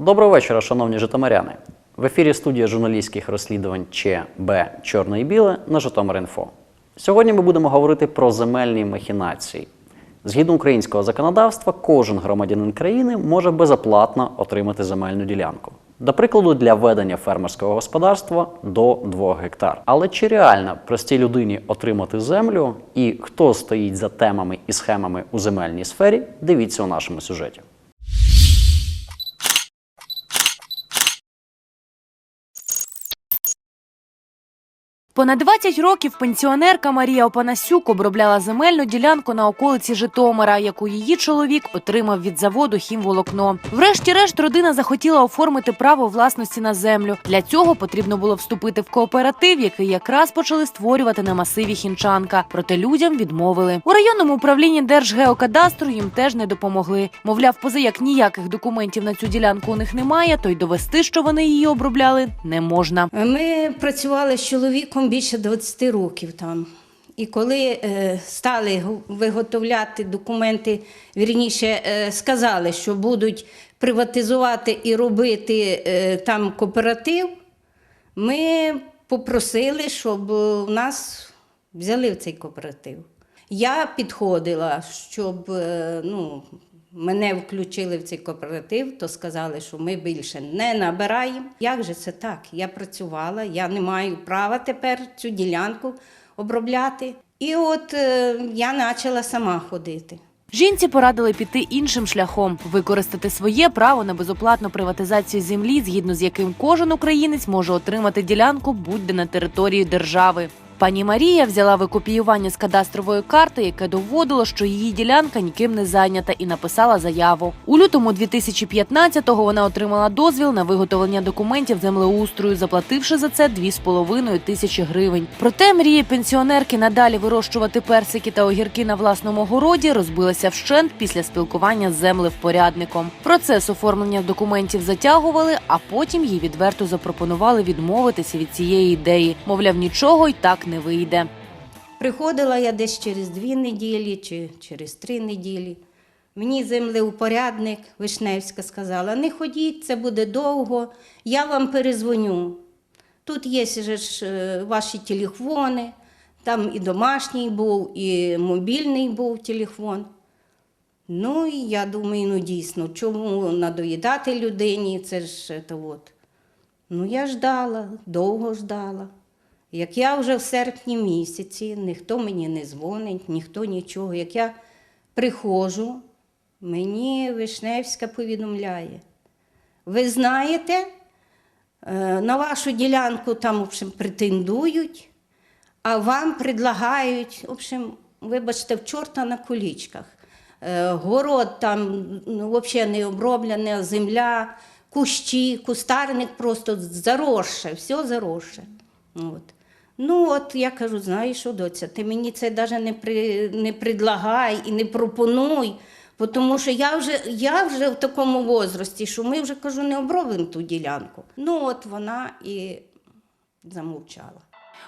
Доброго вечора, шановні житомиряни. В ефірі студія журналістських розслідувань ЧБ Чорне і біле на Житомир.Інфо. Сьогодні ми будемо говорити про земельні махінації. Згідно українського законодавства, кожен громадянин країни може безоплатно отримати земельну ділянку. До прикладу, для ведення фермерського господарства до 2 гектар. Але чи реально простій людині отримати землю і хто стоїть за темами і схемами у земельній сфері, дивіться у нашому сюжеті. Понад 20 років пенсіонерка Марія Опанасюк обробляла земельну ділянку на околиці Житомира, яку її чоловік отримав від заводу «Хімволокно». Врешті-решт родина захотіла оформити право власності на землю. Для цього потрібно було вступити в кооператив, який якраз почали створювати на масиві Хінчанка. Проте людям відмовили. У районному управлінні Держгеокадастру їм теж не допомогли. Мовляв, позаяк ніяких документів на цю ділянку у них немає, то й довести, що вони її обробляли, не можна. Ми працювали з чоловіком більше 20 років там. І коли е, стали виготовляти документи, вірніше е, сказали, що будуть приватизувати і робити е, там кооператив, ми попросили, щоб е, нас взяли в цей кооператив. Я підходила, щоб ну, мене включили в цей кооператив, то сказали, що ми більше не набираємо. Як же це так? Я працювала, я не маю права тепер цю ділянку обробляти. І от е, я почала сама ходити. Жінці порадили піти іншим шляхом, використати своє право на безоплатну приватизацію землі, згідно з яким кожен українець може отримати ділянку будь-де на території держави. Пані Марія взяла викопіювання з кадастрової карти, яке доводило, що її ділянка ніким не зайнята, і написала заяву. У лютому 2015-го вона отримала дозвіл на виготовлення документів землеустрою, заплативши за це 2,5 тисячі гривень. Проте мрії пенсіонерки надалі вирощувати персики та огірки на власному городі розбилася вщент після спілкування з землевпорядником. Процес оформлення документів затягували, а потім їй відверто запропонували відмовитися від цієї ідеї. Мовляв, нічого й так не вийде. Приходила я десь через дві неділі чи через три неділі. Мені землеупорядник Вишневська сказала: не ходіть, це буде довго, я вам перезвоню. Тут є ж е, ваші телефони, там і домашній був, і мобільний був телефон. Ну, і я думаю, ну дійсно, чому надоїдати людині? Це ж це от. Ну, я ждала, довго ждала. Як я вже в серпні місяці, ніхто мені не дзвонить, ніхто нічого. Як я приходжу, мені Вишневська повідомляє. Ви знаєте, е, на вашу ділянку там в общем, претендують, а вам предлагають, в общем, вибачте, в чорта на колічках. Е, Город там ну, взагалі не оброблена, земля, кущі, кустарник просто заросше, все заросше. От. Ну, от я кажу, знаєш що, доця, ти мені це навіть не, при, не предлагай і не пропонуй, тому що я вже, я вже в такому возрасті, що ми вже кажу, не обробимо ту ділянку. Ну, от вона і замовчала.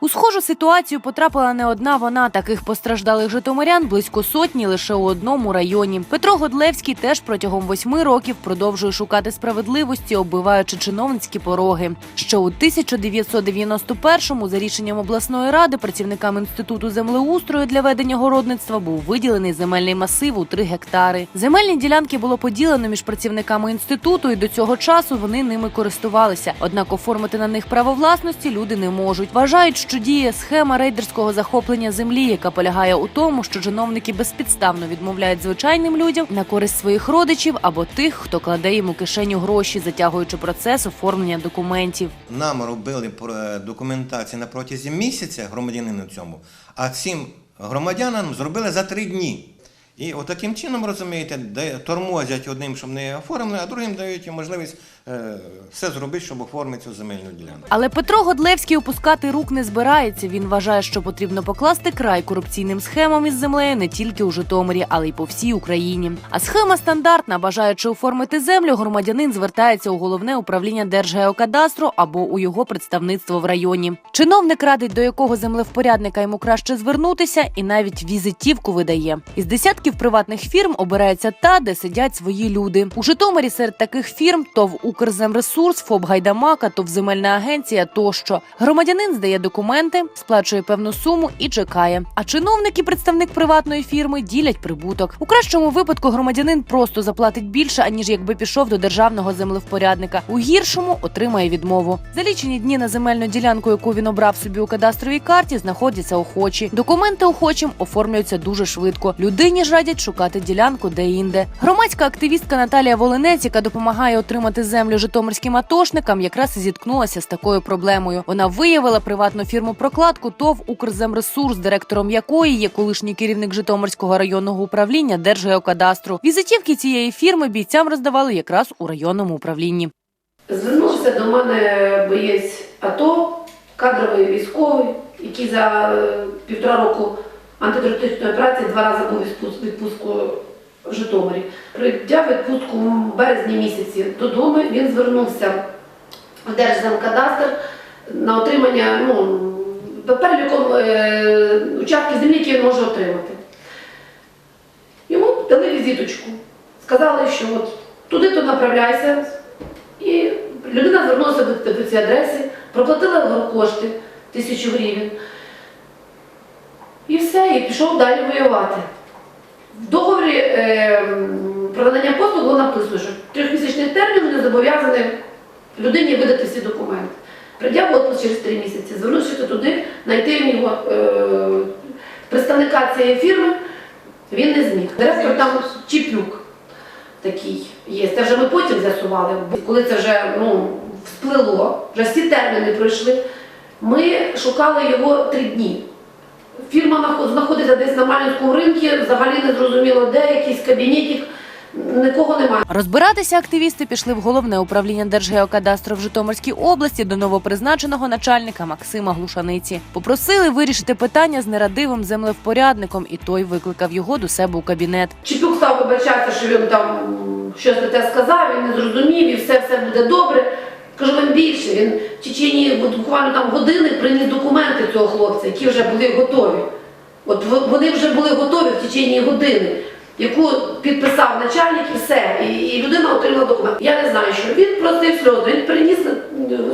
У схожу ситуацію потрапила не одна вона. Таких постраждалих житомирян близько сотні лише у одному районі. Петро Годлевський теж протягом восьми років продовжує шукати справедливості, оббиваючи чиновницькі пороги. Що у 1991-му за рішенням обласної ради працівникам інституту землеустрою для ведення городництва був виділений земельний масив у 3 гектари. Земельні ділянки було поділено між працівниками інституту, і до цього часу вони ними користувалися. Однак оформити на них право власності люди не можуть. Вважають, що діє схема рейдерського захоплення землі, яка полягає у тому, що чиновники безпідставно відмовляють звичайним людям на користь своїх родичів або тих, хто кладе їм у кишеню гроші, затягуючи процес оформлення документів. Нам робили про- документацію на протязі місяця громадянину цьому, а цим громадянам зробили за три дні. І от чином, розумієте, тормозять одним, щоб не оформили, а другим дають можливість е, все зробити, щоб оформити цю земельну ділянку. Але Петро Годлевський опускати рук не збирається. Він вважає, що потрібно покласти край корупційним схемам із землею не тільки у Житомирі, але й по всій Україні. А схема стандартна, бажаючи оформити землю, громадянин звертається у головне управління Держгеокадастру або у його представництво в районі. Чиновник радить, до якого землевпорядника йому краще звернутися, і навіть візитівку видає. Із десятки 100% приватних фірм обирається та, де сидять свої люди. У Житомирі серед таких фірм ТОВ Укрземресурс, ФОП Гайдамака, ТОВ земельна агенція тощо. Громадянин здає документи, сплачує певну суму і чекає. А чиновник і представник приватної фірми ділять прибуток. У кращому випадку громадянин просто заплатить більше, аніж якби пішов до державного землевпорядника. У гіршому отримає відмову. За лічені дні на земельну ділянку, яку він обрав собі у кадастровій карті, знаходяться охочі. Документи охочим оформлюються дуже швидко. Людині ж радять шукати ділянку де-інде. Громадська активістка Наталія Волинець, яка допомагає отримати землю житомирським атошникам, якраз і зіткнулася з такою проблемою. Вона виявила приватну фірму прокладку ТОВ Укрземресурс, директором якої є колишній керівник Житомирського районного управління Держгеокадастру. Візитівки цієї фірми бійцям роздавали якраз у районному управлінні. Звернувся до мене боєць АТО, кадровий військовий, який за е, півтора року антитерористичної операції два рази був відпустку в Житомирі. Прийдя відпустку в березні місяці додому, він звернувся в Держземкадастр на отримання ну, переліком е, участків землі, які він може отримати. Йому дали візиточку. Сказали, що от туди-то направляйся, і людина звернулася до цієї адреси, проплатила кошти тисячу гривень. Все, і пішов далі воювати. В договорі е, про надання послуг було написано, що трьохмісячний термін вони зобов'язані людині видати всі документи. Прийдя отпуск через три місяці, звернувшись туди, знайти в нього е, представника цієї фірми, він не зміг. Директор там Чіпюк такий є. Це вже ми потім з'ясували. Коли це вже ну, всплило, вже всі терміни пройшли, ми шукали його три дні. Фірма наход- знаходиться десь на Малінському ринку, взагалі не зрозуміло де, якийсь кабінетик, нікого немає. Розбиратися активісти пішли в головне управління Держгеокадастру в Житомирській області до новопризначеного начальника Максима Глушаниці. Попросили вирішити питання з нерадивим землевпорядником, і той викликав його до себе у кабінет. Чіпюк став вибачатися, що він там щось не те сказав, він не зрозумів, і все, все буде добре. Кажу вам більше, він в течение от буквально там години приніс документи цього хлопця, які вже були готові. От вони вже були готові в течение години, яку підписав начальник і все. І, і людина отримала документ. Я не знаю, що він просив сльози, він приніс,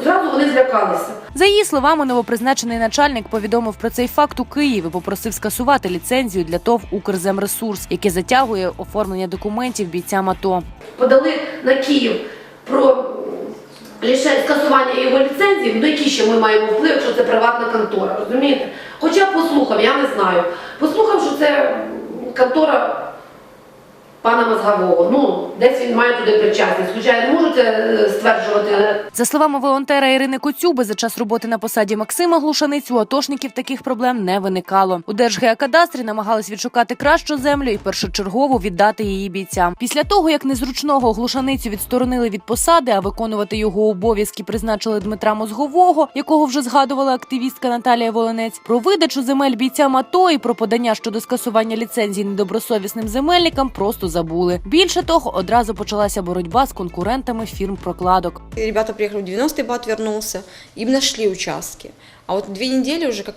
зразу вони злякалися. За її словами, новопризначений начальник повідомив про цей факт у Києві, попросив скасувати ліцензію для ТОВ Укрземресурс, яке затягує оформлення документів бійцям АТО. подали на Київ про лише скасування його ліцензії, до які ще ми маємо вплив, якщо це приватна контора, розумієте? Хоча послухав, я не знаю. Послухав, що це контора пана Мозгового. Ну, десь він має туди причасність. Хоча не можу це е, стверджувати. За словами волонтера Ірини Коцюби, за час роботи на посаді Максима Глушаниць у атошників таких проблем не виникало. У Держгеокадастрі намагались відшукати кращу землю і першочергово віддати її бійцям. Після того, як незручного глушаницю відсторонили від посади, а виконувати його обов'язки призначили Дмитра Мозгового, якого вже згадувала активістка Наталія Волинець, про видачу земель бійцям АТО і про подання щодо скасування ліцензій недобросовісним земельникам просто забули. Більше того, одразу почалася боротьба з конкурентами фірм прокладок. Ребята приїхали в 90-й бат вернувся, їм знайшли участки. А от дві неділі вже как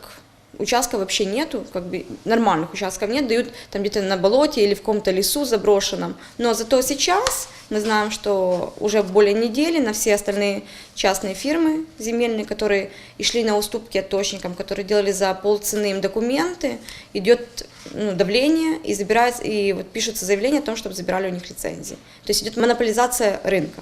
участка вообще нету, как бы нормальных участков нет, дают там где-то на болоте или в каком-то лесу заброшенном. Но зато сейчас мы знаем, что уже более недели на все остальные частные фирмы земельные, которые и шли на уступки оточникам, которые делали за полцены им документы, идет ну, давление и забирается, и вот пишется заявление о том, чтобы забирали у них лицензии. То есть идет монополизация рынка.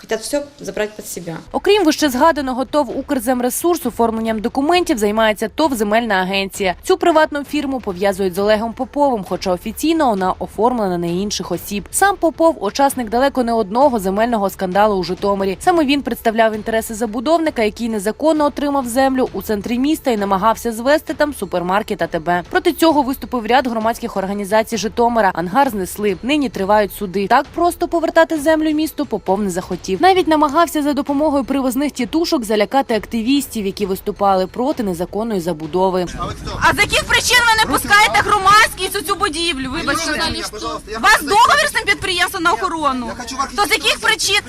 Хотят все забрать под себя. Окрім вищезгаданого ТОВ Укрземресурс оформленням документів займається ТОВ Земельна агенція. Цю приватну фірму пов'язують з Олегом Поповим, хоча офіційно вона оформлена на інших осіб. Сам Попов учасник далеко не одного земельного скандалу у Житомирі. Саме він представляв інтереси забудовника, який незаконно отримав землю у центрі міста і намагався звести там супермаркет АТБ. Проти цього виступив ряд громадських організацій Житомира. Ангар знесли. Нині тривають суди. Так просто повертати землю місту Попов не захотів. Навіть намагався за допомогою привозних тітушок залякати активістів, які виступали проти незаконної забудови. А з яких причин ви не пускаєте громадськість у цю будівлю? Вибачте. У вас договір з цим підприємством на охорону? То з яких причин?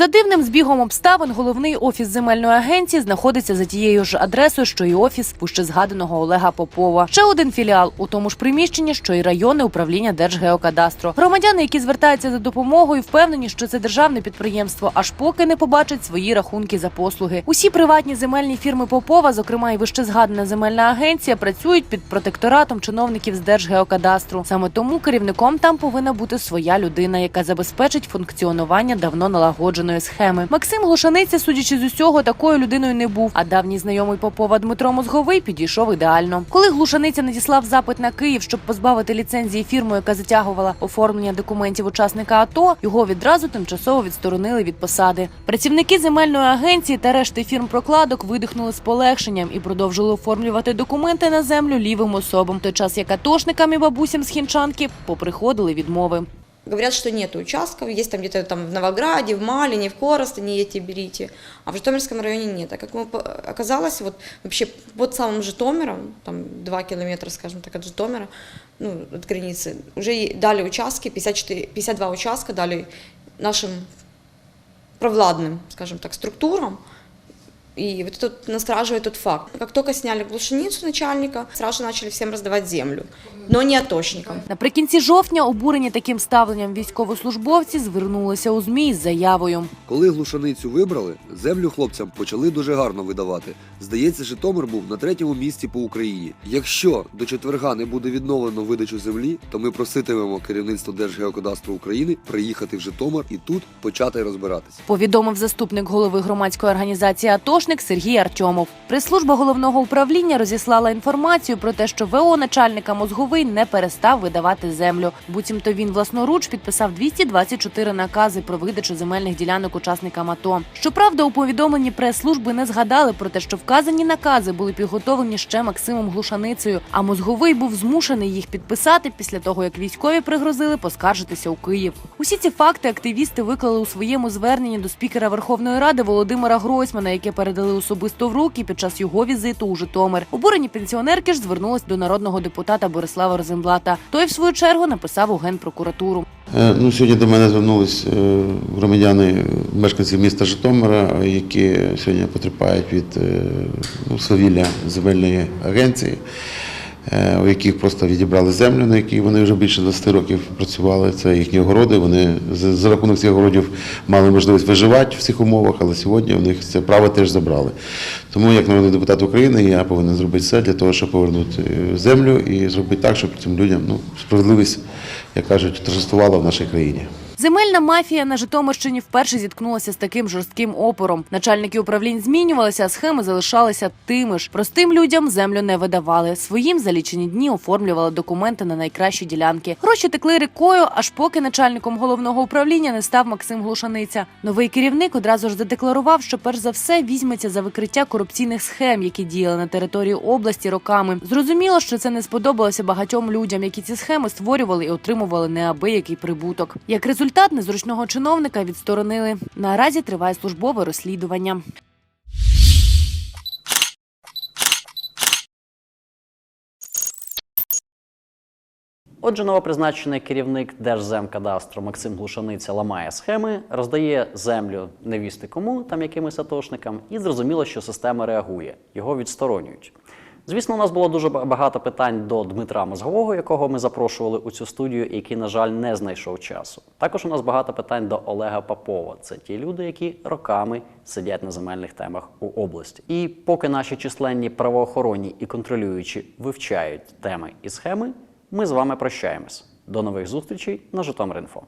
За дивним збігом обставин головний офіс земельної агенції знаходиться за тією ж адресою, що й офіс пуще згаданого Олега Попова. Ще один філіал у тому ж приміщенні, що й районне управління Держгеокадастру. Громадяни, які звертаються за допомогою, впевнені, що це державне підприємство, аж поки не побачать свої рахунки за послуги. Усі приватні земельні фірми Попова, зокрема і вище згадана земельна агенція, працюють під протекторатом чиновників з Держгеокадастру. Саме тому керівником там повинна бути своя людина, яка забезпечить функціонування давно налагодженої схеми. Максим Глушаниця, судячи з усього, такою людиною не був. А давній знайомий Попова Дмитро Мозговий підійшов ідеально. Коли Глушаниця надіслав запит на Київ, щоб позбавити ліцензії фірму, яка затягувала оформлення документів учасника АТО, його відразу тимчасово відсторонили від посади. Працівники земельної агенції та решти фірм прокладок видихнули з полегшенням і продовжили оформлювати документи на землю лівим особам. Той час як атошникам і бабусям з хінчанки поприходили відмови. Говорят, что нет участков, есть там где-то там в Новограде, в Малине, в Коростыне, эти берите, а в Житомирском районе нет. А как мы, по- оказалось, вот вообще под самым Житомиром, там 2 километра, скажем так, от Житомира, ну, от границы, уже и дали участки, 54, 52 участка дали нашим провладным, скажем так, структурам, и вот это настораживает тот факт. Как только сняли глушеницу начальника, сразу же начали всем раздавать землю, но не атошникам. Наприкінці жовтня, обурені таким ставленням військовослужбовці, звернулися у змі із заявою. Коли глушаницю вибрали, землю хлопцям почали дуже гарно видавати. Здається, Житомир був на третьому місці по Україні. Якщо до четверга не буде відновлено видачу землі, то ми проситимемо керівництво Держгеокадастру України приїхати в Житомир і тут почати розбиратися. Повідомив заступник голови громадської організації Атошник Сергій Артьомов. Прес-служба головного управління розіслала інформацію про те, що ВО начальника Мозговий не перестав видавати землю. Буцімто він власноруч підписав 224 накази про видачу земельних ділянок учасникам АТО. Щоправда, у повідомленні прес-служби не згадали про те, що вказані накази були підготовлені ще Максимом Глушаницею, а Мозговий був змушений їх підписати після того, як військові пригрозили поскаржитися у Київ. Усі ці факти активісти виклали у своєму зверненні до спікера Верховної Ради Володимира Гройсмана, яке передали особисто в руки під час його візиту у Житомир. Обурені пенсіонерки ж звернулись до народного депутата Борислава Розенблата. Той, в свою чергу, написав у генпрокуратуру. Е, Ну, сьогодні до мене звернулись е, громадяни, мешканці міста Житомира, які сьогодні потерпають від е, ну, свавілля земельної агенції, у яких просто відібрали землю, на якій вони вже більше 20 років працювали. Це їхні огороди. Вони за, за рахунок цих огородів мали можливість виживати в цих умовах, але сьогодні у них це право теж забрали. Тому, як народний депутат України, я повинен зробити все для того, щоб повернути е, землю і зробити так, щоб цим людям ну, справедливість, як кажуть, торжествувала в нашій країні. Земельна мафія на Житомирщині вперше зіткнулася з таким жорстким опором. Начальники управлінь змінювалися, а схеми залишалися тими ж. Простим людям землю не видавали. Своїм за лічені дні оформлювали документи на найкращі ділянки. Гроші текли рікою, аж поки начальником головного управління не став Максим Глушаниця. Новий керівник одразу ж задекларував, що перш за все візьметься за викриття корупційних схем, які діяли на території області роками. Зрозуміло, що це не сподобалося багатьом людям, які ці схеми створювали і отримували неабиякий прибуток. Як результат, незручного чиновника відсторонили. Наразі триває службове розслідування. Отже, новопризначений керівник Держземкадастру Максим Глушаниця ламає схеми, роздає землю невісти кому, там якимось атошникам, і зрозуміло, що система реагує, його відсторонюють. Звісно, у нас було дуже багато питань до Дмитра Мозгового, якого ми запрошували у цю студію, який, на жаль, не знайшов часу. Також у нас багато питань до Олега Попова. Це ті люди, які роками сидять на земельних темах у області. І поки наші численні правоохоронні і контролюючі вивчають теми і схеми, ми з вами прощаємось. До нових зустрічей на Житомир.Інфо.